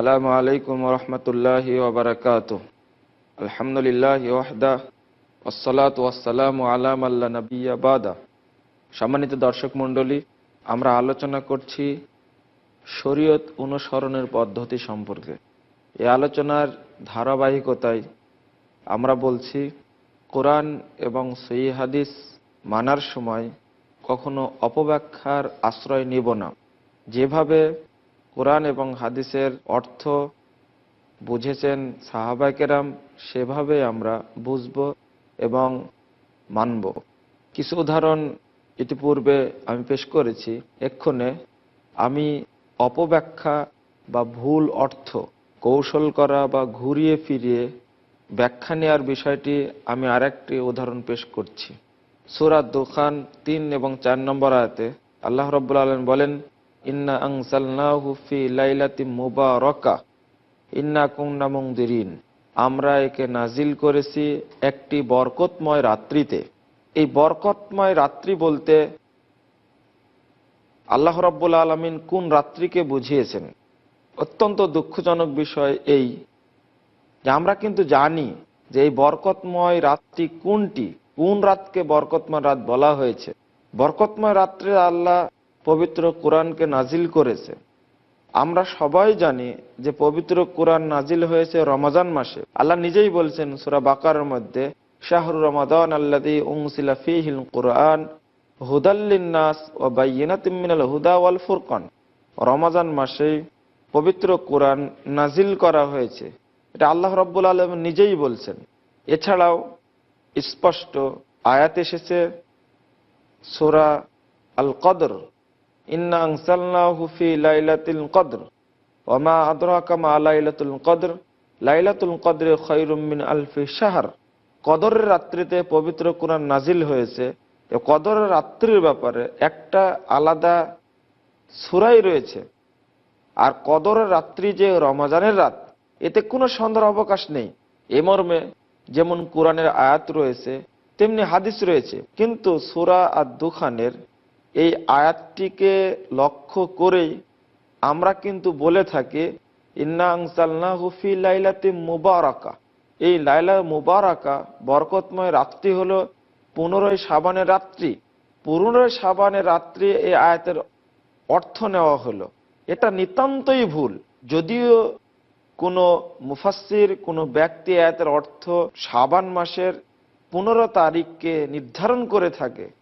আসসালামু আলাইকুম রহমতুল্লাহ ওবরাকাত আলহামদুলিল্লাহ ওয়াহদা ওসলাত ওয়াসালাম আলাম আল্লাহ নবিয়া বাদা সম্মানিত দর্শক মণ্ডলী, আমরা আলোচনা করছি শরীয়ত অনুসরণের পদ্ধতি সম্পর্কে। এই আলোচনার ধারাবাহিকতায় আমরা বলছি, কোরআন এবং সই হাদিস মানার সময় কখনো অপব্যাখ্যার আশ্রয় নিব না। যেভাবে কোরআন এবং হাদিসের অর্থ বুঝেছেন সাহাবাকেরাম সেভাবে আমরা বুঝব এবং মানব। কিছু উদাহরণ ইতিপূর্বে আমি পেশ করেছি। এক্ষণে আমি অপব্যাখ্যা বা ভুল অর্থ, কৌশল করা বা ঘুরিয়ে ফিরিয়ে ব্যাখ্যা নেওয়ার বিষয়টি আমি আরেকটি উদাহরণ পেশ করছি। সুরাত দোকান তিন এবং চার নম্বর আয়াতে আল্লাহ রব্বুল আলম বলেন আমরা একে নাজিল করেছি একটি বরকতময় রাত্রিতে। এই বরকতময় রাত্রি বলতে আল্লাহ রব্বুল আলমিন কোন রাত্রিকে বুঝিয়েছেন? অত্যন্ত দুঃখজনক বিষয় এই যে আমরা কিন্তু জানি যে এই বরকতময় রাত্রি কোনটি, কোন রাতকে বরকতময় রাত বলা হয়েছে। বরকতময় রাত্রে আল্লাহ পবিত্র কোরআনকে নাজিল করেছে। আমরা সবাই জানি যে পবিত্র কোরআন নাজিল হয়েছে রমজান মাসে। আল্লাহ নিজেই বলছেন, সুরা বাকার মধ্যে, শাহরু রমাদান আল্লাদি উংসিলা ফিহিল কোরআন হুদাল্লিনাস ও বাইনাতিমিনাল হুদা ওয়াল ফুরকান। রমাজান মাসে পবিত্র কোরআন নাজিল করা হয়েছে। এটা আল্লাহ রব্বুল আলম নিজেই বলছেন। এছাড়াও স্পষ্ট আয়াত এসেছে সোরা আল কদর ইন্না আংসালনাহু ফি লাইলাতুল কদর। ওমা আদরাকা মা লাইলাতুল কদর। লাইলাতুল কদরে খৈরুম মিন আলফি শাহর। কদরের রাত্রিতে পবিত্র কোরআন নাজিল হয়েছে। কদরের রাত্রির ব্যাপারে একটা আলাদা সুরাই রয়েছে। আর কদরের রাত্রি যে রমজানের রাত, এতে কোনো সন্দেহ অবকাশ নেই। এ মর্মে যেমন কোরআনের আয়াত রয়েছে, তেমনি হাদিস রয়েছে। কিন্তু সুরা আর দুখানের এই আয়াতটিকে লক্ষ্য করেই আমরা কিন্তু বলে থাকি, ইন্না হুফি লাইলাতে মুবারাকা। এই লাইলা মুবারাকা বরকতময় রাত্রি হলো পনেরোই সাবানের রাত্রি। পনেরোই সাবানের রাত্রি এই আয়াতের অর্থ নেওয়া হলো। এটা নিতান্তই ভুল। যদিও কোনো মুফাসির কোনো ব্যক্তি আয়াতের অর্থ সাবান মাসের পনেরো তারিখকে নির্ধারণ করে থাকে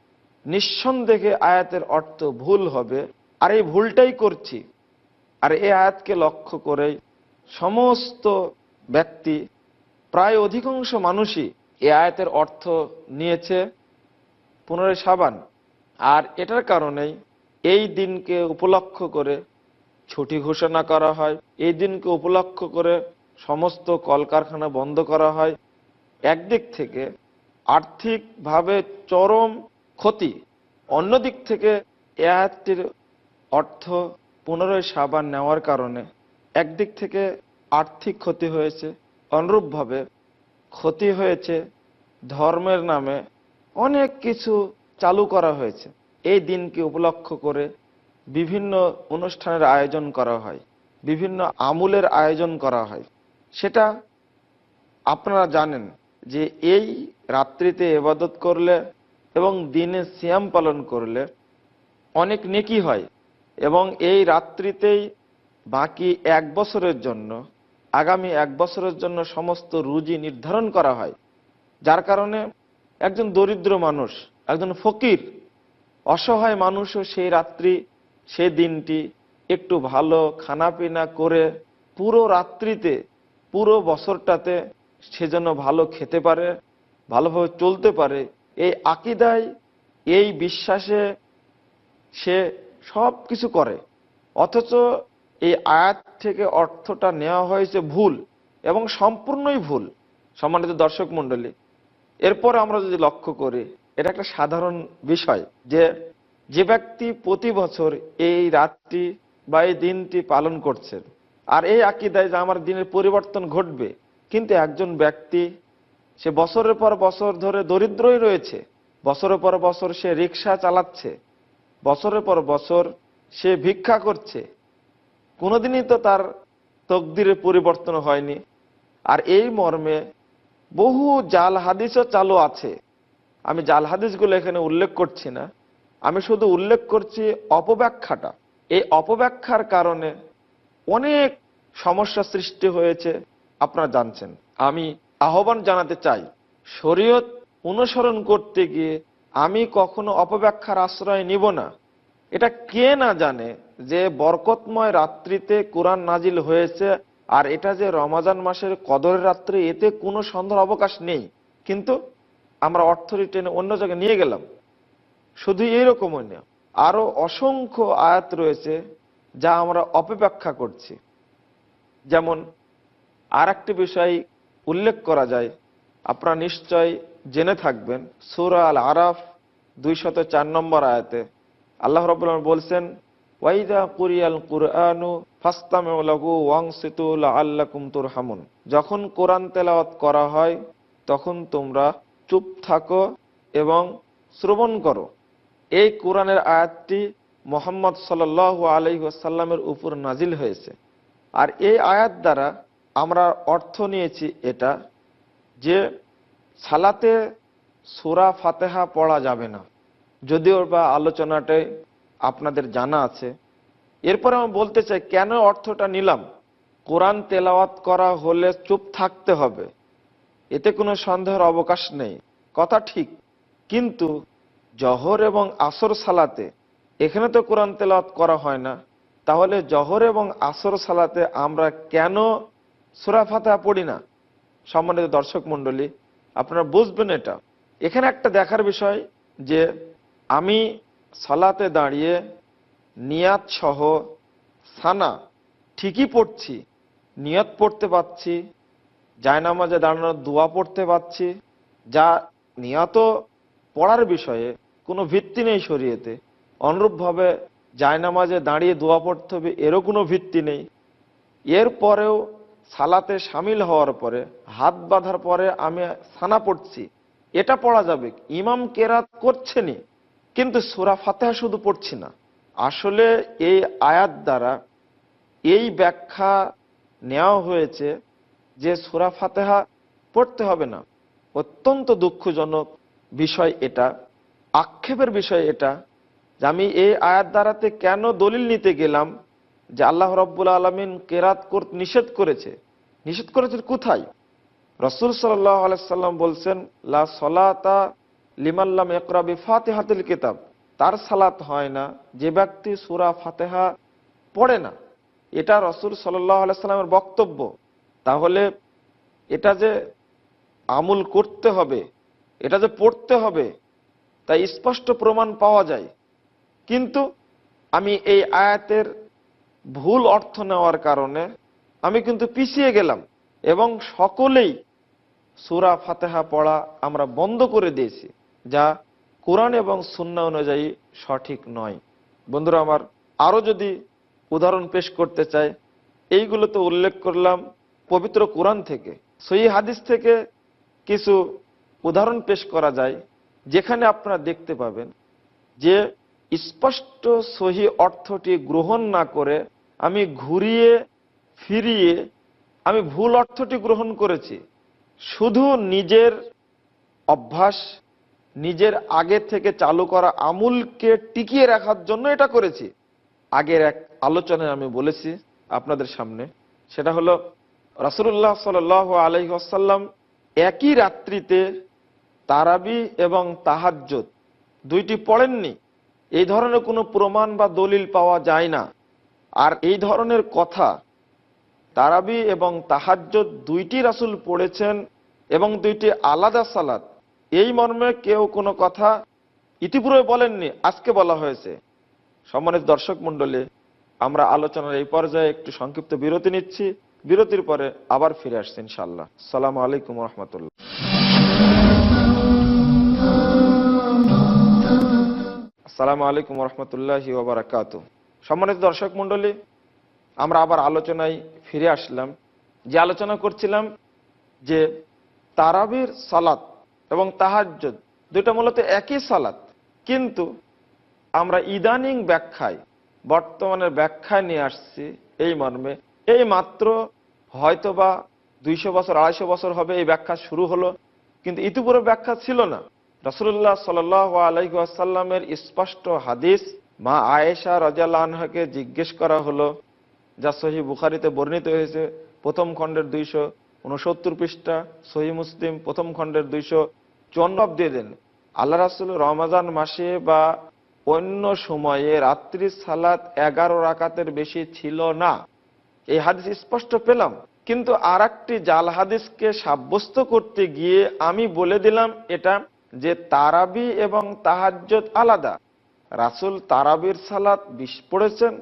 নিঃসন্দেহে আয়াতের অর্থ ভুল হবে। আর এই ভুলটাই করছি। আর এই আয়াতকে লক্ষ্য করে সমস্ত ব্যক্তি, প্রায় অধিকাংশ মানুষই এই আয়াতের অর্থ নিয়েছে পুনরায় সাবান। আর এটার কারণেই এই দিনকে উপলক্ষ করে ছুটি ঘোষণা করা হয়। এই দিনকে উপলক্ষ করে সমস্ত কলকারখানা বন্ধ করা হয়। একদিক থেকে আর্থিকভাবে চরম ক্ষতি। অন্যদিক থেকে এ আয়াতটির অর্থ পুনরায় সাবান নেওয়ার কারণে একদিক থেকে আর্থিক ক্ষতি হয়েছে, অনুরূপভাবে ক্ষতি হয়েছে ধর্মের নামে অনেক কিছু চালু করা হয়েছে। এই দিনকে উপলক্ষ করে বিভিন্ন অনুষ্ঠানের আয়োজন করা হয়, বিভিন্ন আমুলের আয়োজন করা হয়। সেটা আপনারা জানেন যে এই রাত্রিতে এবাদত করলে এবং দিনে সিয়াম পালন করলে অনেক নেকি হয়। এবং এই রাত্রিতেই বাকি এক বছরের জন্য, আগামী এক বছরের জন্য সমস্ত রুজি নির্ধারণ করা হয়। যার কারণে একজন দরিদ্র মানুষ, একজন ফকির, অসহায় মানুষও সেই রাত্রি, সে দিনটি একটু ভালো খানাপিনা করে পুরো রাত্রিতে, পুরো বছরটাতে সে যেন ভালো খেতে পারে, ভালোভাবে চলতে পারে এই আকিদায়, এই বিশ্বাসে সে সব কিছু করে। অথচ এই আয়াত থেকে অর্থটা নেওয়া হয়েছে ভুল এবং সম্পূর্ণই ভুল, সম্মানিত দর্শক মন্ডলী এরপর আমরা যদি লক্ষ্য করি, এটা একটা সাধারণ বিষয় যে যে ব্যক্তি প্রতি বছর এই রাতটি বা এই দিনটি পালন করছেন, আর এই আকিদায় যে আমার দিনের পরিবর্তন ঘটবে, কিন্তু একজন ব্যক্তি সে বছরের পর বছর ধরে দরিদ্রই রয়েছে। বছরের পর বছর সে রিক্সা চালাচ্ছে। বছরের পর বছর সে ভিক্ষা করছে। কোনোদিনই তো তার তকদিরে পরিবর্তন হয়নি। আর এই মর্মে বহু জাল হাদিসও চালু আছে। আমি জাল হাদিসগুলো এখানে উল্লেখ করছি না। আমি শুধু উল্লেখ করছি অপব্যাখ্যাটা। এই অপব্যাখ্যার কারণে অনেক সমস্যা সৃষ্টি হয়েছে। আপনারা জানছেন। আমি আহ্বান জানাতে চাই। শরীয়ত অনুসরণ করতে গিয়ে আমি কখনো অপব্যাখ্যার আশ্রয় নিব না। এটা কে না জানে যে বরকতময় রাত্রিতে কোরআন নাজিল হয়েছে আর এটা যে রমাজান মাসের কদরের রাত্রি, এতে কোনো সন্দেহ অবকাশ নেই। কিন্তু আমরা অর্থরি টেনে অন্য জায়গায় নিয়ে গেলাম। শুধু এইরকমই না, আরও অসংখ্য আয়াত রয়েছে যা আমরা অপব্যাখ্যা করছি। যেমন আর একটি বিষয় উল্লেখ করা যায়, আপনারা নিশ্চয় জেনে থাকবেন, সুরা আল আরাফ দুইশত চার নম্বর আয়াতে আল্লাহ রবাহ বলছেন ওয়াইদা কুরিয়াল কুরআনু ফাস্তামেলাগু ওয়াংসিতুল আল্লাকুম তুরহামুন। যখন কোরআন তেলাওয়াত করা হয়, তখন তোমরা চুপ থাকো এবং শ্রবণ করো। এই কোরআনের আয়াতটি মোহাম্মদ সাল আলহিহাসাল্লামের উপর নাজিল হয়েছে। আর এই আয়াত দ্বারা আমরা অর্থ নিয়েছি এটা যে সালাতে সুরা ফাতেহা পড়া যাবে না। যদিও বা আলোচনাটায় আপনাদের জানা আছে। এরপরে আমি বলতে চাই, কেন অর্থটা নিলাম? কোরআন তেলাওয়াত করা হলে চুপ থাকতে হবে। এতে কোনো সন্দেহের অবকাশ নেই। কথা ঠিক। কিন্তু জহর এবং আসর সালাতে, এখানে তো কোরআন তেলাওয়াত করা হয় না। তাহলে জহর এবং আসর সালাতে আমরা কেন সুরা ফাতেহা পড়ি না। সম্মানিত দর্শক মন্ডলী আপনারা বুঝবেন এটা। এখানে একটা দেখার বিষয় যে আমি সালাতে দাঁড়িয়ে নিয়াত সহ সানা ঠিকই পড়ছি, নিয়ত পড়তে পাচ্ছি জায়নামাজে দাঁড়ানোর দোয়া পড়তে পাচ্ছি যা নিয়ত পড়ার বিষয়ে কোনো ভিত্তি নেই শরীয়তে। অনুরূপভাবে জায়নামাজে দাঁড়িয়ে দোয়া পড়তে হবে, এরও কোনো ভিত্তি নেই। এরপরেও সালাতে সামিল হওয়ার পরে, হাত বাঁধার পরে আমি সানা পড়ছি। এটা পড়া যাবে। ইমাম কেরাত করছেনি কিন্তু সুরা ফাতেহা শুধু পড়ছি না। আসলে এই আয়াত দ্বারা এই ব্যাখ্যা নেওয়া হয়েছে যে সুরা ফাতেহা পড়তে হবে না। অত্যন্ত দুঃখজনক বিষয় এটা, আক্ষেপের বিষয় এটা যে আমি এই আয়াত দ্বারাতে কেন দলিল নিতে গেলাম যে আল্লাহ রব্বুল আলমিন কেরাত করতে নিষেধ করেছে। নিষেধ করেছেন কোথায়? রসুল সাল্লাহ বলছেন, লা সলাতা লিমাল্লাম একরাবি ফাতেহাতুল কিতাব। তার সালাত হয় না, যে ব্যক্তি সুরা ফাতেহা পড়ে না। এটা রসুল সাল্লাহ আলাইসাল্লামের বক্তব্য। তাহলে এটা যে আমুল করতে হবে, এটা যে পড়তে হবে তাই স্পষ্ট প্রমাণ পাওয়া যায়। কিন্তু আমি এই আয়াতের ভুল অর্থ নেওয়ার কারণে আমি কিন্তু পিছিয়ে গেলাম এবং সকলেই সুরা ফাতেহা পড়া আমরা বন্ধ করে দিয়েছি, যা কোরআন এবং সুন্না অনুযায়ী সঠিক নয়। বন্ধুরা, আমার আরও যদি উদাহরণ পেশ করতে চাই, এইগুলো তো উল্লেখ করলাম পবিত্র কোরআন থেকে। সই হাদিস থেকে কিছু উদাহরণ পেশ করা যায়, যেখানে আপনারা দেখতে পাবেন যে স্পষ্ট সহি অর্থটি গ্রহণ না করে আমি ঘুরিয়ে, ফিরিয়ে আমি ভুল অর্থটি গ্রহণ করেছি। শুধু নিজের অভ্যাস, নিজের আগে থেকে চালু করা আমুলকে টিকিয়ে রাখার জন্য এটা করেছি। আগের এক আলোচনায় আমি বলেছি আপনাদের সামনে। সেটা হলো রাসুল্লাহ সাল আলহি আসাল্লাম একই রাত্রিতে তারাবি এবং তাহাজ্জত দুইটি পড়েননি। এই ধরনের কোনো প্রমাণ বা দলিল পাওয়া যায় না। আর এই ধরনের কথা তারাবি এবং তাহাজ্জত দুইটি রাসুল পড়েছেন এবং দুইটি আলাদা সালাত। এই মর্মে কেউ কোনো কথা ইতিপূর্বে বলেননি, আজকে বলা হয়েছে। সম্মানিত দর্শক মন্ডলী আমরা আলোচনার এই পর্যায়ে একটু সংক্ষিপ্ত বিরতি নিচ্ছি। বিরতির পরে আবার ফিরে আসছি ইনশাল্লাহ সালাম আলাইকুম রহমতুল্লাহ। আসসালামু আলাইকুম রহমতুল্লাহ ওবরাকাত সম্মানিত দর্শক মন্ডলী আমরা আবার আলোচনায় ফিরে আসলাম। যে আলোচনা করছিলাম যে তারাবির সালাত এবং তাহাজ্জুদ দুটো মূলত একই সালাত, কিন্তু আমরা ইদানিং ব্যাখ্যায়, বর্তমানের ব্যাখ্যায় নিয়ে আসছি এই মর্মে। এই মাত্র হয়তোবা দুইশো বছর, আড়াইশো বছর হবে এই ব্যাখ্যা শুরু হলো, কিন্তু ইতিপূর্বে ব্যাখ্যা ছিল না। রসুল্লাহ সাল আলাইসাল্লামের স্পষ্ট হাদিস মা আয়েশা আনহাকে জিজ্ঞেস করা হলো, যা সহি বুখারিতে বর্ণিত হয়েছে, প্রথম খণ্ডের দুইশো উনসত্তর পৃষ্ঠা, সহি মুসলিম প্রথম খণ্ডের দুইশো চুয়ান্ন দিয়ে দেন। আল্লাহ রাসুল রমাজান মাসে বা অন্য সময়ে রাত্রি সালাত এগারো রাকাতের বেশি ছিল না। এই হাদিস স্পষ্ট পেলাম, কিন্তু আর একটি জাল হাদিসকে সাব্যস্ত করতে গিয়ে আমি বলে দিলাম, এটা যে তারাবি এবং তাহাজ্জত আলাদা। রাসুল তারাবির সালাত বিশ পড়েছেন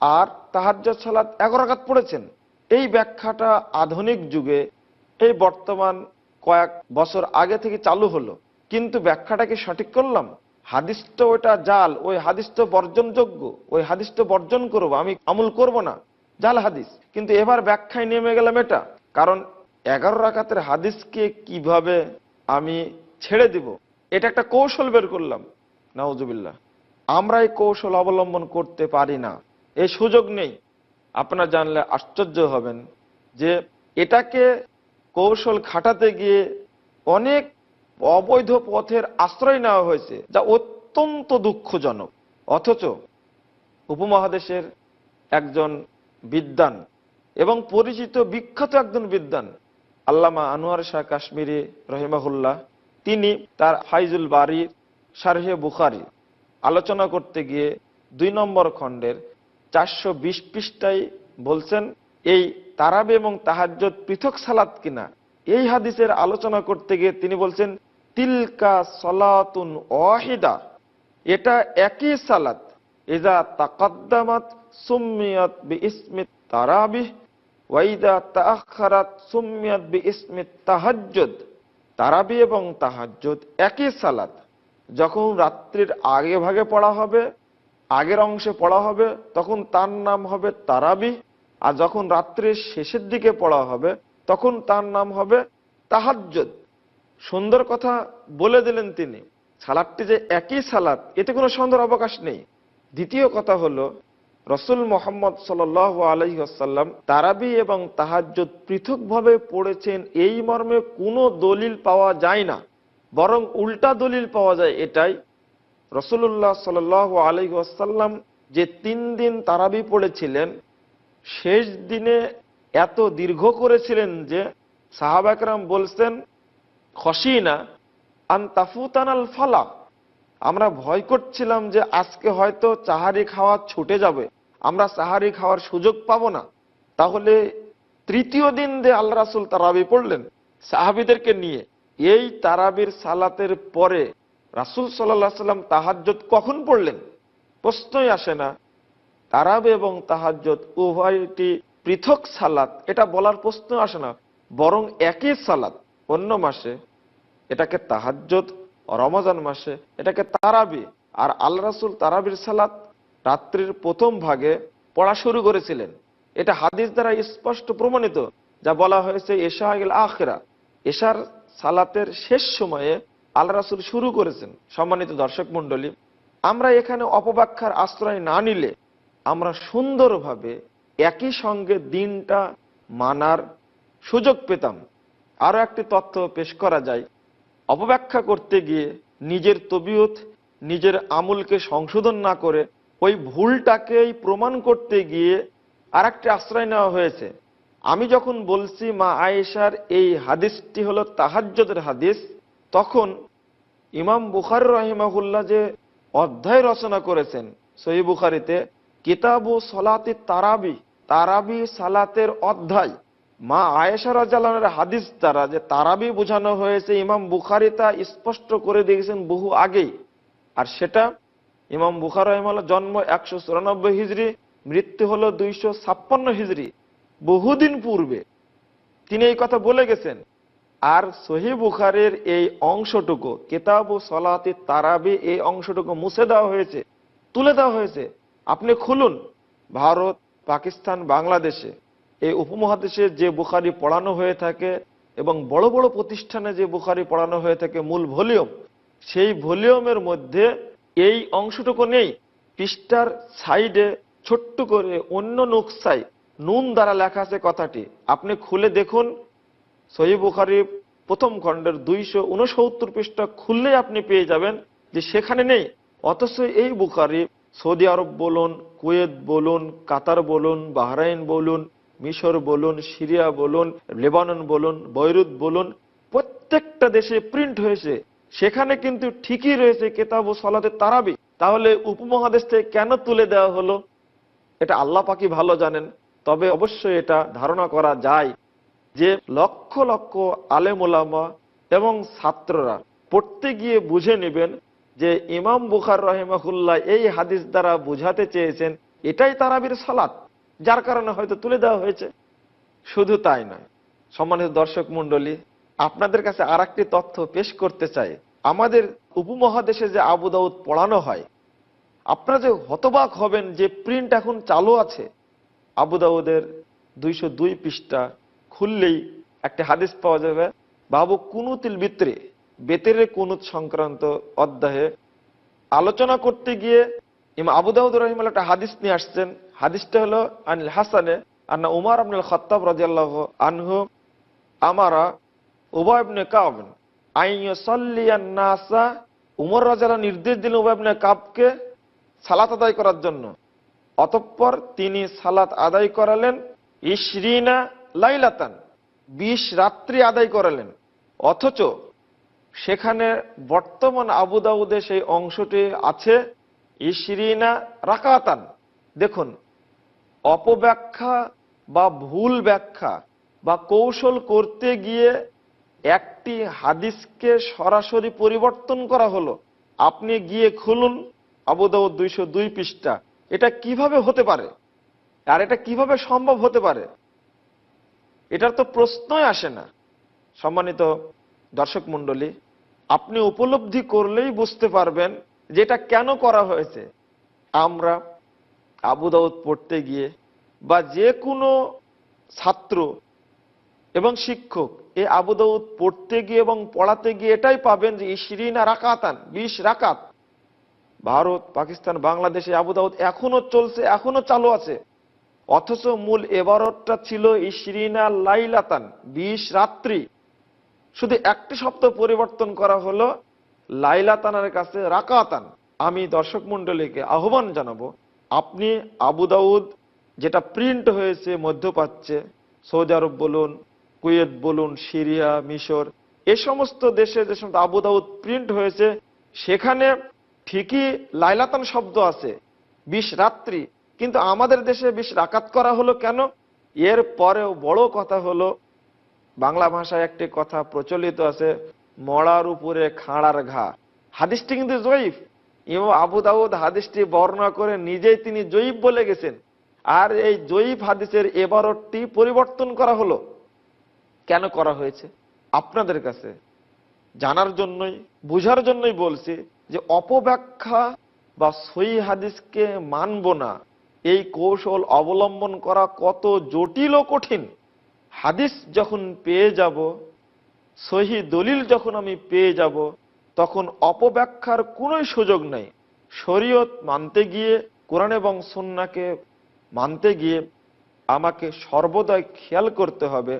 আর তাহাজ্জত সালাত এগারো রাকাত পড়েছেন। এই ব্যাখ্যাটা আধুনিক যুগে এই বর্তমান কয়েক বছর আগে থেকে চালু হলো। কিন্তু ব্যাখ্যাটা কি সঠিক করলাম? হাদিস তো ওটা জাল, ওই হাদিস তো বর্জনযোগ্য ওই হাদিস তো বর্জন করব, আমি আমল করব না। জাল হাদিস। কিন্তু এবার ব্যাখ্যায় নেমে গেলাম এটা, কারণ এগারো রাকাতের হাদিসকে কীভাবে আমি ছেড়ে দিব, এটা একটা কৌশল বের করলাম। নাউজুবিল্লাহ। আমরা এই কৌশল অবলম্বন করতে পারি না। এই সুযোগ নেই। আপনারা জানলে আশ্চর্য হবেন যে এটাকে কৌশল খাটাতে গিয়ে অনেক অবৈধ পথের আশ্রয় নেওয়া হয়েছে, যা অত্যন্ত দুঃখজনক। অথচ উপমহাদেশের একজন বিদ্বান এবং পরিচিত বিখ্যাত একজন বিদ্বান, আল্লামা আনোয়ার শাহ কাশ্মীরি রহিমাহুল্লাহ, তিনি তার ফাইজুল বাড়ি শারহে বুখারি আলোচনা করতে গিয়ে দুই নম্বর খণ্ডের চারশো বিশ পৃষ্ঠায় বলছেন, এই তারাবে এবং তাহাজ্জত পৃথক সালাত কিনা? এই হাদিসের আলোচনা করতে গিয়ে তিনি বলছেন, তিলকা সলাতুন ওয়াহিদা, এটা একই সালাত। এজা তাকাদ্দামাত সুম্মিয়াত বি ইসমিত তারাবিহ ওয়াইদা তাআখারাত সুম্মিয়াত বি ইসমিত তাহাজ্জুদ। তারাবি এবং তাহাজ্জুদ একই সালাত। যখন রাত্রির আগে ভাগে পড়া হবে, আগের অংশে পড়া হবে, তখন তার নাম হবে তারাবি, আর যখন রাত্রির শেষের দিকে পড়া হবে, তখন তার নাম হবে তাহাজ্জুদ। সুন্দর কথা বলে দিলেন তিনি। সালাদটি যে একই সালাদ, এতে কোনো সন্দেহ অবকাশ নেই। দ্বিতীয় কথা হলো, রসুল মোহাম্মদ সাল আলহিহাসাল্লাম তারাবি এবং তাহাজ্জুদ পৃথকভাবে পড়েছেন, এই মর্মে কোনো দলিল পাওয়া যায় না। বরং উল্টা দলিল পাওয়া যায় এটাই। রসুল্লাহ সাল আলহিহাসাল্লাম যে তিন দিন তারাবি পড়েছিলেন, শেষ দিনে এত দীর্ঘ করেছিলেন যে সাহাবাকরাম বলছেন, খসিনা আন তাফুতানাল ফালা আমরা ভয় করছিলাম যে আজকে হয়তো চাহারি খাওয়া ছুটে যাবে, আমরা চাহারি খাওয়ার সুযোগ পাবো না। তাহলে তৃতীয় দিন যে আল্লাহ রাসুল তারাবি পড়লেন, সাহাবিদেরকে নিয়ে এই তারাবির সালাতের পরে রাসুল সাল্লাহ সাল্লাম তাহাজ্জত কখন পড়লেন? প্রশ্নই আসে না। তারাবে এবং তাহাজ্জত উভয়টি পৃথক সালাত, এটা বলার প্রশ্ন আসে না। বরং একই সালাত, অন্য মাসে। এটাকে তাহাজ্জত রমজান মাসে, এটাকে তারাবি। আর আল্লাহ রাসুল তারাবির সালাত রাত্রির প্রথম ভাগে পড়া শুরু করেছিলেন। এটা হাদিস দ্বারা স্পষ্ট প্রমাণিত, যা বলা হয়েছে এশা আখেরা। এশার সালাতের শেষ সময়ে আল্লাহ রাসুল শুরু করেছেন, সম্মানিত দর্শক মন্ডলী আমরা এখানে অপব্যাখ্যার আশ্রয় না নিলে আমরা সুন্দরভাবে একই সঙ্গে দিনটা মানার সুযোগ পেতাম। আরও একটি তথ্য পেশ করা যায়। অপব্যাখ্যা করতে গিয়ে নিজের তবিয়ত, নিজের আমুলকে সংশোধন না করে ওই ভুলটাকেই প্রমাণ করতে গিয়ে আর আশ্রয় নেওয়া হয়েছে। আমি যখন বলছি, মা আয়েশার এই হাদিসটি হলো তাহাজ্যদের হাদিস, তখন ইমাম বুখার রহিমাহুল্লাহ যে অধ্যায় রচনা করেছেন সহি বুখারিতে, কিতাবু সলাতি তারাবি তারাবি সালাতের অধ্যায়। মা আয়েশা রাজালের হাদিস দ্বারা যে তারাবি বোঝানো হয়েছে, ইমাম বুখারি তা স্পষ্ট করে দিয়েছেন বহু আগেই। আর সেটা ইমাম বুখার রহমাল্লাহ জন্ম একশো চুরানব্বই হিজড়ি, মৃত্যু হলো দুইশো ছাপ্পান্ন হিজড়ি। বহুদিন পূর্বে তিনি এই কথা বলে গেছেন, আর সহি বুখারের এই অংশটুকু, কেতাব ও সলাতি তারাবি, এই অংশটুকু মুছে দেওয়া হয়েছে, তুলে দেওয়া হয়েছে। আপনি খুলুন, ভারত, পাকিস্তান, বাংলাদেশে এই উপমহাদেশে যে বুখারি পড়ানো হয়ে থাকে এবং বড় বড় প্রতিষ্ঠানে যে বুখারি পড়ানো হয়ে থাকে মূল ভলিউম, সেই ভলিউমের মধ্যে এই অংশটুকু নেই। পৃষ্ঠার সাইডে ছোট্ট করে অন্য নকশায় নুন দ্বারা লেখা আছে কথাটি। আপনি খুলে দেখুন সহি বুখারি প্রথম খণ্ডের দুইশো উনসত্তর পৃষ্ঠা খুললেই আপনি পেয়ে যাবেন যে সেখানে নেই। অথচ এই বুখারি সৌদি আরব বলুন, কুয়েত বলুন, কাতার বলুন, বাহরাইন বলুন, মিশর বলুন, সিরিয়া বলুন, লেবানন বলুন, বৈরুত বলুন, প্রত্যেকটা দেশে প্রিন্ট হয়েছে। সেখানে কিন্তু ঠিকই রয়েছে কেতাব ও সলাতে তারাবি। তাহলে উপমহাদেশ থেকে কেন তুলে দেওয়া হলো? এটা আল্লাহ পাকি ভালো জানেন। তবে অবশ্যই এটা ধারণা করা যায় যে লক্ষ লক্ষ আলেমুলামা এবং ছাত্ররা পড়তে গিয়ে বুঝে নেবেন যে ইমাম বুখার রহেমাহুল্লাহ এই হাদিস দ্বারা বুঝাতে চেয়েছেন, এটাই তারাবির সালাত, যার কারণে হয়তো তুলে দেওয়া হয়েছে। শুধু তাই নয়, সম্মানিত দর্শক মন্ডলী আপনাদের কাছে আর একটি তথ্য পেশ করতে চাই। আমাদের উপমহাদেশে যে আবু দাউদ পড়ানো হয়, আপনারা যে হতবাক হবেন যে প্রিন্ট এখন চালু আছে আবু দাউদের দুইশো দুই পৃষ্ঠা খুললেই একটা হাদিস পাওয়া যাবে। বাবু কুনুতিল বিত্রে, বেতের কুনুত সংক্রান্ত অধ্যায়ে আলোচনা করতে গিয়ে ইমা আবু দাউদ রহিম একটা হাদিস নিয়ে আসছেন। হাদিসটা হলো, আনিল হাসানে আন্না উমার আবনুল খত্তাব রাজিয়াল্লাহ আনহু আমারা উবায়বনে কাবন আইসাল্লিয়ান্নাসা উমর রাজারা নির্দেশ দিলেন উবায়বনে কাবকে সালাত আদায় করার জন্য। অতঃপর তিনি সালাত আদায় করালেন ইশরিনা লাইলাতান, বিশ রাত্রি আদায় করালেন। অথচ সেখানে বর্তমান আবু দাউদে সেই অংশটি আছে ইশরিনা রাকাতান। দেখুন, অপব্যাখ্যা বা ভুল ব্যাখ্যা বা কৌশল করতে গিয়ে একটি হাদিসকে সরাসরি পরিবর্তন করা হলো। আপনি গিয়ে খুলুন আবুদাউদ দুইশো দুই পৃষ্ঠা। এটা কীভাবে হতে পারে? আর এটা কীভাবে সম্ভব হতে পারে? এটার তো প্রশ্নই আসে না। সম্মানিত দর্শক মন্ডলী আপনি উপলব্ধি করলেই বুঝতে পারবেন যে এটা কেন করা হয়েছে। আমরা আবু দাউদ পড়তে গিয়ে বা যে কোনো ছাত্র এবং শিক্ষক এই আবু দাউদ পড়তে গিয়ে এবং পড়াতে গিয়ে এটাই পাবেন যে ইশরিনা রাকাতান, বিশ রাকাত। ভারত, পাকিস্তান, বাংলাদেশে, আবু দাউদ এখনও চলছে, এখনও চালু আছে। অথচ মূল এবারতটা ছিল ইশরিনা লাইলাতান, বিশ রাত্রি। শুধু একটি শব্দ পরিবর্তন করা হলো, লাইলাতানের কাছে রাকাতান। আমি দর্শক মন্ডলীকে আহ্বান জানাব, আপনি আবু দাউদ, যেটা প্রিন্ট হয়েছে, মধ্যপ্রাচ্যে, সৌদি আরব বলুন, কুয়েত বলুন, সিরিয়া, মিশর, এ সমস্ত দেশে যে সমস্ত আবু দাউদ প্রিন্ট হয়েছে, সেখানে ঠিকই লাইলাতান শব্দ আছে, বিশ রাত্রি। কিন্তু আমাদের দেশে বিশ রাকাত করা হলো কেন? এর পরেও বড় কথা হলো, বাংলা ভাষায় একটি কথা প্রচলিত আছে, মড়ার উপরে খাঁড়ার ঘা। হাদিসটি কিন্তু জয়ীফ। ইমাম আবু দাউদ হাদিসটি বর্ণনা করে নিজেই তিনি জয়ীফ বলে গেছেন। আর এই জয়ীফ হাদিসের এবারটি পরিবর্তন করা হলো। কেন করা হয়েছে? আপনাদের কাছে জানার জন্যই, বুঝার জন্যই বলছি যে অপব্যাখ্যা বা সই হাদিসকে মানব না, এই কৌশল অবলম্বন করা কত জটিল ও কঠিন। হাদিস যখন পেয়ে যাব, সহি দলিল যখন আমি পেয়ে যাব, তখন অপব্যাখ্যার কোনোই সুযোগ নাই। শরীয়ত মানতে গিয়ে, কোরআন এবং সন্নাকে মানতে গিয়ে আমাকে সর্বদাই খেয়াল করতে হবে,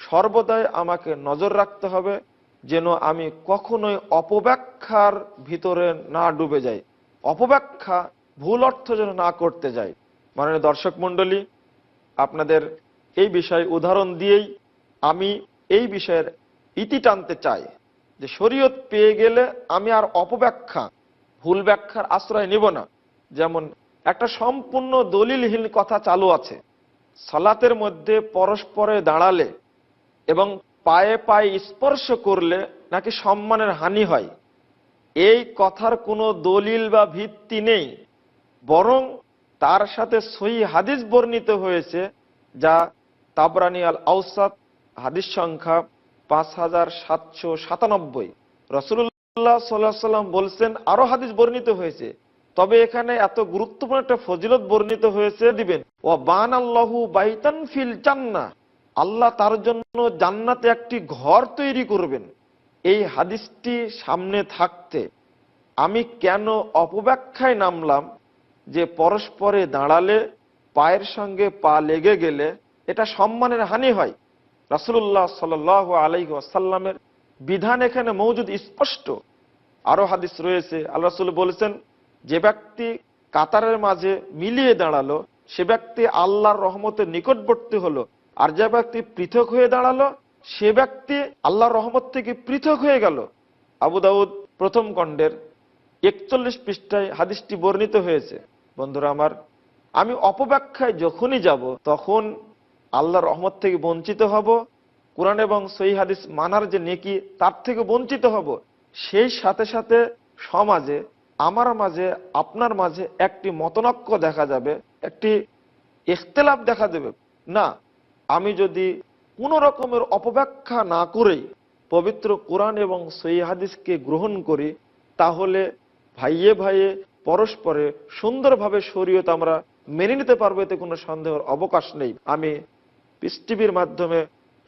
সর্বদাই আমাকে নজর রাখতে হবে যেন আমি কখনোই অপব্যাখ্যার ভিতরে না ডুবে যাই। অপব্যাখ্যা ভুল অর্থ যেন না করতে যাই। মানে দর্শক মন্ডলী আপনাদের এই বিষয় উদাহরণ দিয়েই আমি এই বিষয়ের ইতি টানতে চাই যে শরীয়ত পেয়ে গেলে আমি আর অপব্যাখ্যা, ভুল ব্যাখ্যার আশ্রয় নিব না। যেমন একটা সম্পূর্ণ দলিলহীন কথা চালু আছে, সালাতের মধ্যে পরস্পরে দাঁড়ালে এবং পায়ে পায়ে স্পর্শ করলে নাকি সম্মানের হানি হয়। এই কথার কোনো দলিল বা ভিত্তি নেই। বরং তার সাথে সহি হাদিস বর্ণিত হয়েছে, যা তাবরানি আল আউসাদ হাদিস সংখ্যা পাঁচ হাজার সাতশো সাতানব্বই। রসুল্লাহ সাল্লাহ সাল্লাম বলছেন আরও হাদিস বর্ণিত হয়েছে। তবে এখানে এত গুরুত্বপূর্ণ একটা ফজিলত বর্ণিত হয়েছে, দিবেন ও বান আল্লাহু বাইতান ফিল চান্না আল্লাহ তার জন্য জান্নাতে একটি ঘর তৈরি করবেন। এই হাদিসটি সামনে থাকতে আমি কেন অপব্যাখ্যায় নামলাম? যে পরস্পরে দাঁড়ালে, পায়ের সঙ্গে পা লেগে গেলে এটা সম্মানের হানি হয়। রাসুল্লাহ সাল আলাই আসাল্লামের বিধান এখানে মৌজুদ, স্পষ্ট। আরও হাদিস রয়েছে, আল্লাহ রসুল বলেছেন, যে ব্যক্তি কাতারের মাঝে মিলিয়ে দাঁড়াল, সে ব্যক্তি আল্লাহর রহমতের নিকটবর্তী হলো। আর যে ব্যক্তি পৃথক হয়ে দাঁড়াল, সে ব্যক্তি আল্লাহর রহমত থেকে পৃথক হয়ে গেল। আবু দাউদ প্রথম খণ্ডের একচল্লিশ পৃষ্ঠায় হাদিসটি বর্ণিত হয়েছে। বন্ধুরা আমার, আমি অপব্যাখ্যায় যখনই যাব, তখন আল্লাহর রহমত থেকে বঞ্চিত হব, কোরআন এবং সই হাদিস মানার যে নেকি, তার থেকে বঞ্চিত হব। সেই সাথে সাথে সমাজে, আমার মাঝে, আপনার মাঝে একটি মতনক্য দেখা যাবে, একটি ইখতলাফ দেখা দেবে না আমি যদি কোন রকমের অপব্যাখ্যা না করেই পবিত্র কোরআন এবং সই হাদিসকে গ্রহণ করি, তাহলে ভাইয়ে ভাইয়ে পরস্পরে সুন্দরভাবে শরীয়ত আমরা মেনে নিতে পারব, এতে কোনো সন্দেহের অবকাশ নেই। আমি পিস টিভির মাধ্যমে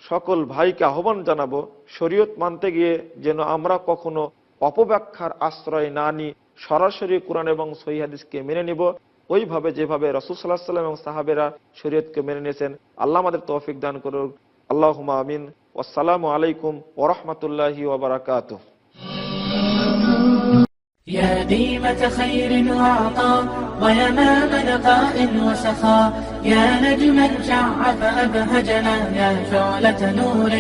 সকল ভাইকে আহ্বান জানাব, শরীয়ত মানতে গিয়ে যেন আমরা কখনো অপব্যাখ্যার আশ্রয় না নিই, সরাসরি কোরআন এবং সহিহাদিসকে মেনে নিব। ওইভাবে যেভাবে রসুল সাল্লাহ সাল্লাম এবং সাহাবেরা শরীয়তকে মেনে নিয়েছেন আল্লাহ আমাদের তৌফিক দান করুক আল্লাহ আমিন আসসালামু আলাইকুম ওরহমতুল্লাহি ওবরাকাত يا ديمة خير وعطاء ويمام نقاء وسخاء يا نجما شع فأبهجنا يا شعلة نور